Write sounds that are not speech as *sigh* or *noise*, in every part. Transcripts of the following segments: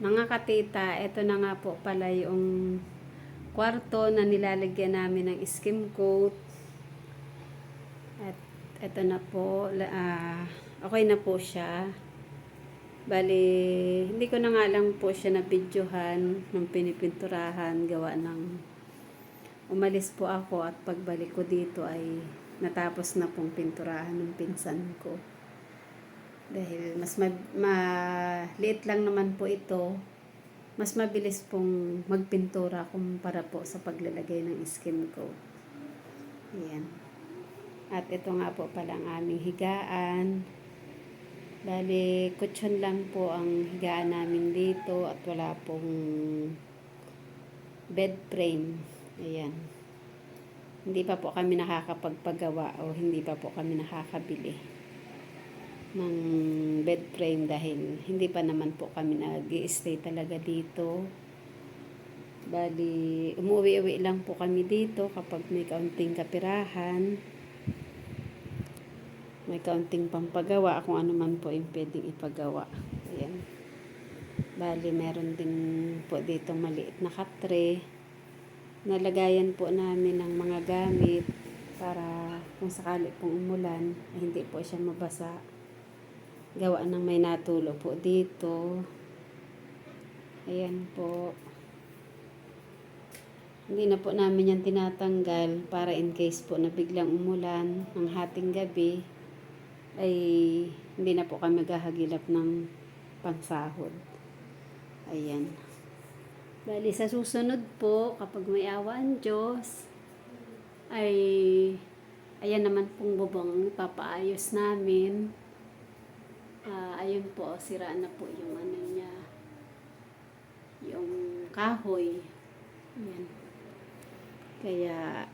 Mga katita, ito na nga po pala yung kwarto na nilalagyan namin ng skim coat. At ito na po, ah, okay na po siya. Bali, hindi ko na nga lang po siya nabidyohan nung pinipinturahan, gawa ng umalis po ako at pagbalik ko dito ay natapos na pong pinturahan ng pinsan ko. Dahil mas ma- maliit lang naman po ito, mas mabilis pong magpintura kumpara po sa paglalagay ng skin coat. Ayan. At ito nga po pala ang aming higaan. Bali, kutsyon lang po ang higaan namin dito at wala pong bed frame. Ayan. Hindi pa po kami nakakapagpagawa o hindi pa po kami nakakabili ng bed frame dahil hindi pa naman po kami nag stay talaga dito. Bali, umuwi-uwi lang po kami dito kapag may kaunting kapirahan. May kaunting pampagawa kung ano man po yung pwedeng ipagawa. Ayan. Bali, meron din po dito maliit na katre. Nalagayan po namin ng mga gamit para kung sakali pong umulan, hindi po siya mabasa. Gawa ng may natulo po dito. Ayan po. Hindi na po namin yan tinatanggal para in case po na biglang umulan ng hating gabi ay hindi na po kami gahagilap ng pansahod. Ayan. Bali, sa susunod po, kapag may awa ang Diyos, ay ayan naman pong bubong ipapaayos namin. Ah, ayun po, sira na po yung ano niya, yung kahoy. Ayan. Kaya,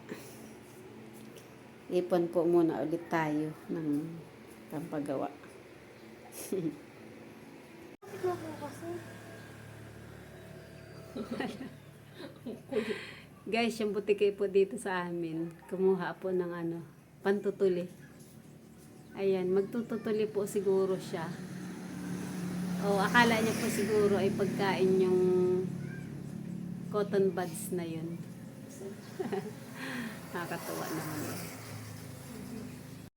ipon po muna ulit tayo ng pampagawa. *laughs* Guys, yung butike po dito sa amin, kumuha po ng ano, pantutuli. Ayan, magtututuli po siguro siya. O, akala niya po siguro ay pagkain yung cotton buds na yun. *laughs* Nakakatuwa naman yun.